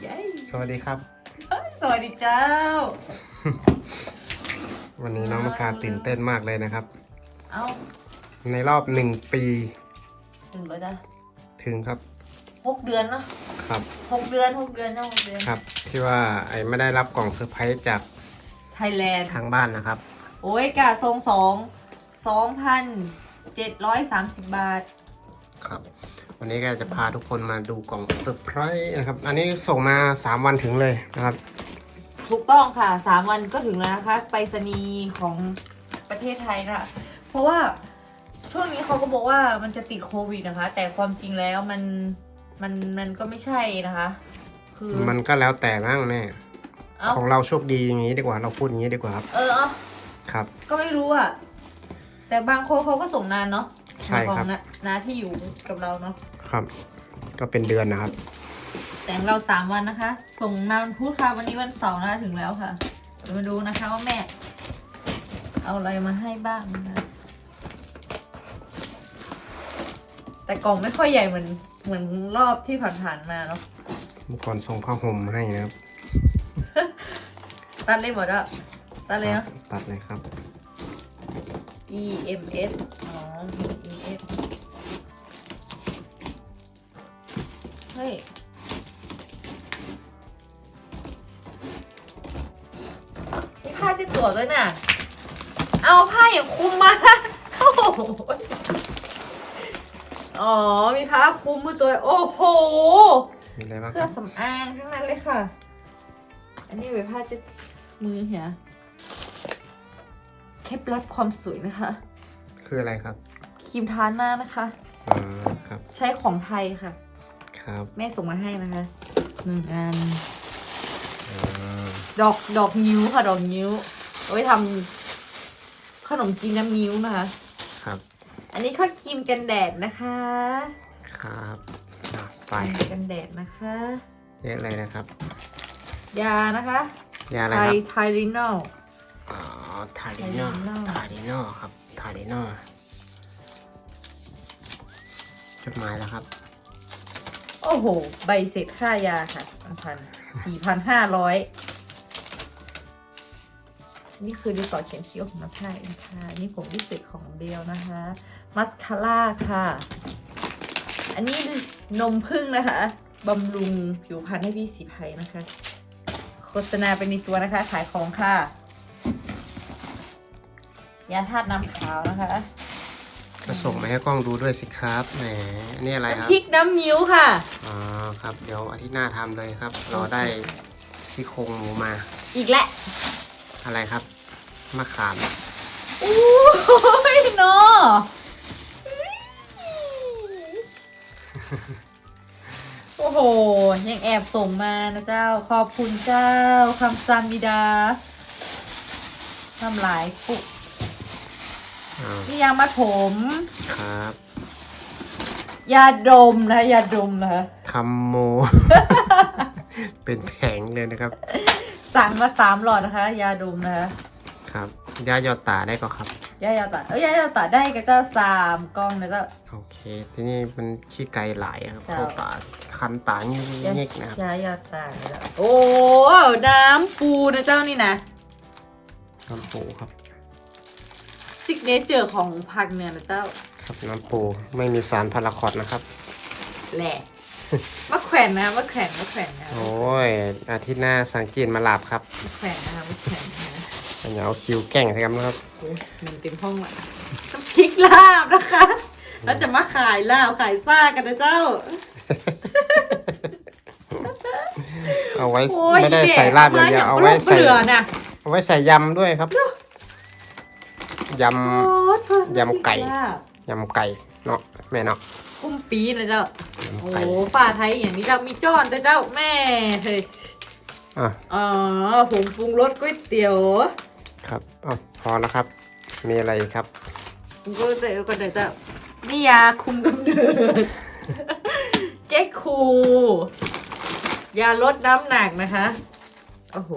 เย้สวัสดีครับ สวัสดีเจ้า วันนี้น้องนภาตื่นเต้นมากเลยนะครับ เอาในรอบหนึ่งปี ถึงก็จะถึงครับหกเดือนเนาะครับหกเดือนหกเดือนเนาะหกเดือนครับ ที่ว่าไอ้ไม่ได้รับกล่องเซอร์ไพรส์จากไทยแลนด์ทางบ้านนะครับ โอ้ยกะทรงสองสองพันเจ็ดร้อยสามสิบบาท ครับ วันนี้ก็จะพาทุกคนมาดูกล่องเซอร์ไพรส์นะครับ อันนี้ส่งมา 3 วันถึงเลยนะครับ ถูกต้องค่ะสามวันก็ถึงแล้วนะคะ ไปรษณีย์ของประเทศไทยนะคะ เพราะว่าช่วงนี้เขาก็บอกว่ามันจะติดโควิดนะคะ แต่ความจริงแล้วมันมันมันก็ไม่ใช่นะคะ คือมันก็แล้วแต่บ้างแม่เอ้าของเราโชคดีอย่างนี้ดีกว่าเราพูดอย่างนี้ดีกว่าครับ เออเอาครับ ก็ไม่รู้อะแต่บางคนเขาก็ส่งนานเนาะ ใช่ครับ ของนานาที่อยู่กับเราเนาะครับ ก็เป็นเดือนนะครับ แต่ของเราสามวันนะคะ ส่งนานพุธค่ะวันนี้วันเสาร์นะคะถึงแล้วค่ะเดี๋ยวมาดูนะคะว่าแม่ เอาอะไรมาให้บ้างนะคะแต่กล่องไม่ค่อยใหญ่เหมือนเหมือนรอบที่ผ่านๆมาเนาะเมื่อก่อนส่งผ้าห่มให้นะครับตัดเลยหมดอะตัดเลยครัเนาะบตัดเลยครับ E M S อ๋อ E M S เฮ้ย มีผ้าที่ตัวด้วยน่ะ เอาผ้าอย่างคุมมา โอ้โห อ๋อ มีผ้าคลุมมือตัว โอ้โห มีอะไรบ้างเคครื่อรังบสำอางทั้งนั้นเลยค่ะ อันนี้เป็นผ้าเจ็ดมือเหีย เคล็ดลับความสวยนะคะ คืออะไรครับครีมทาหน้านะคะ อ๋อครับ ใช้ของไทยค่ะ ครับแม่ส่งมาให้นะคะหนึ่งอัน อ่าดอกดอกนิ้วค่ะ ดอกนิ้วเอาไว้ทำขนมจีนน้ำนิ้วนะคะ ครับอันนี้ก็ครีมกันแดดนะคะครับอะไปครีมกันแดดนะคะเยอะเลยนะครับ ยานะคะยาอะไรไทครัยบไทรินอล อ๋อทาริโน Tylenol ทาริโนครับทาริโนจดหมายแล้วครับ โอ้โห ใบเสร็จค่ายาค่ะพันสี่พันห้าร้อยนี่คือดินสอเขียนคิ้วของน้ำชาเองค่ะ นี่ผมดิสเซ็ตของเดียวนะคะ มัสคาร่าค่ะ อันนี้นมพึ่งนะคะบำรุงผิวพรรณให้พี่สีไพรนะคะ โฆษณาเป็นในตัวนะคะ ขายของค่ะ ยาธาตุน้ำขาวนะคะก็ส่งมาให้กล้องดูด้วยสิครับแหมนี่อะไรครับน้ำพริกน้ำมิ้วค่ะ อ๋อครับ เดี๋ยวอาทิตย์หน้าทำเลยครับเราได้ที่โครงหมูมาอีกแล้วอะไรครับมะขามโอ้ยเนาะโอ้โห ยังแอบส่งมานะเจ้า ขอบคุณเจ้าคำซามิดาทำหลายปุกอ่า นี่ยางมัดผม ครับยาดมนะยาดมนะคะทำโม เป็นแผงเลยนะครับ สั่งมาสามหลอดนะคะ ยาดมนะคะครับยาหยอดตาได้ก็ครับยายาตาเอ้ยยายาตาได้กับเจ้าสามกล้องนะเจ้าโอเค ที่นี่มันขี้ไกลหลายอะครับเจ้าเข้าตาคันตางิกๆนะครับยายาตานะเจ้าโอ้น้ำปูนะเจ้านี่นะน้ำปูครับ ซิกเนเจอร์ของภาคเหนือนะเจ้า ครับน้ำปูไม่มีสารพาราคอตนะครับ แหละมะแขวนนะมะแขวนมะแขวนนะโอ้ยอาทิตย์หน้าสังเกตมาลาบครับมะแขวนนะคะมะแขวนนะอันนี้เอาคิวแกล้งใช่ครับนะครับโอ้ยมันเต็มห้องละน้ำพริกลาบนะคะแล้วจะมาขายลาบขายซ่ากันนะเจ้า เอาไว้โอ้ยไม่ได้ใส่ลาบอย่างเดียวเอาไว้ใส่เบื่อน่ะเอาไว้ใส่ยำด้วยครับ ยโอ้ชอบยำไก่ลาบำยำไก่เนาะแม่เนาะกุ้มปีนะเจ้ายำโอ้ไก่ฝ่าไทยอย่างนี้เจ้ามีจ้อนแต่เจ้าแม่เฮ้ยอะอ๋อผงปรุงรสก๋วยเตี๋ยว ครับอ๋อพอแล้วครับ มีอะไรอีกครับปรุงรสก๋วยเตี๋ยวก็เดี๋ยวเจ้านี่ยาคุมกำเนิดเก๊กคู ยาลดน้ำหนักนะคะ โอ้โห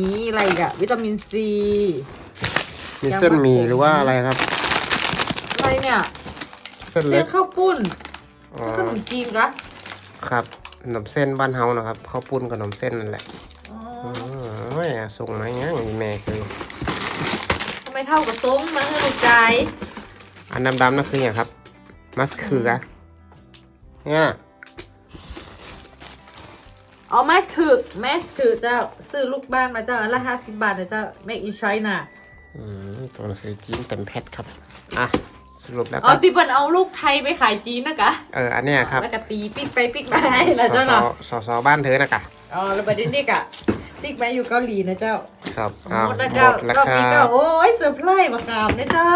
นี่อะไรอีกอะวิตามินซีมีเส้นหมี่หรือว่าอะไรครับ อะไรเนี่ยเส้นเส้เล็นกข้าวปุ้นอ๋อเส้นขนมจีนกะครับขนมเส้นบ้านเฮานะครับข้าวปุ้นกับขนมเส้นนั่นแหละอ๋อโอ้ยส่งมาอย่างงี้แม่คือทำไมเท่ากับต้มมาให้ลูกใจอันดำๆนั่นคืออย่างครับมัสเขือเนี่ย อ๋อแมสคือแมสคือเจ้าซื้อลูกบ้านมาเจ้าอันละห้าสิบบาทนะเจ้า make in China อืมตัวหนังสือจีนเต็มแพทครับ อะ สรุปแล้วอ๋อก็ติเปิลเอาลูกไทยไปขายจีนนะกะเอออันเนี้ยครับแล้วก็ตีปิ๊กไปปิ๊กมาให้สนะเจ้าสเนาะสสบ้านเธอนะกะอ๋อแล้วประเด็นนี้กะปิ๊กไปอยู่เกาหลีนะเจ้าครับหอ้าวมดนะหมเจ้าดแล้วรอบคนี้รัก็บโอ้ยเซอร์ไพรส์มะขามนะเจ้า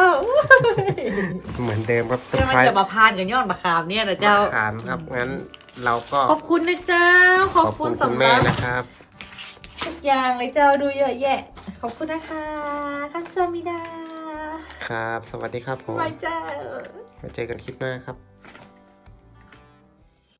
เหมือนเดิมครับเซอเพื่อร์มันไพรส์จะมาพานกันย้อนมะขามเนี่ยนะเจ้า ขามครับงั้น เราก็ขอบคุณนะเจ้าขขออบบคุคุณณสำคุณหแม่รับนะครับ ทุกอย่างเลยเจ้าดูเยอะแยะ ขอบคุณนะคะคันซามิดาครับ สวัสดีครับผมบายเจ้าไว้เจอกันคลิปหน้าครับ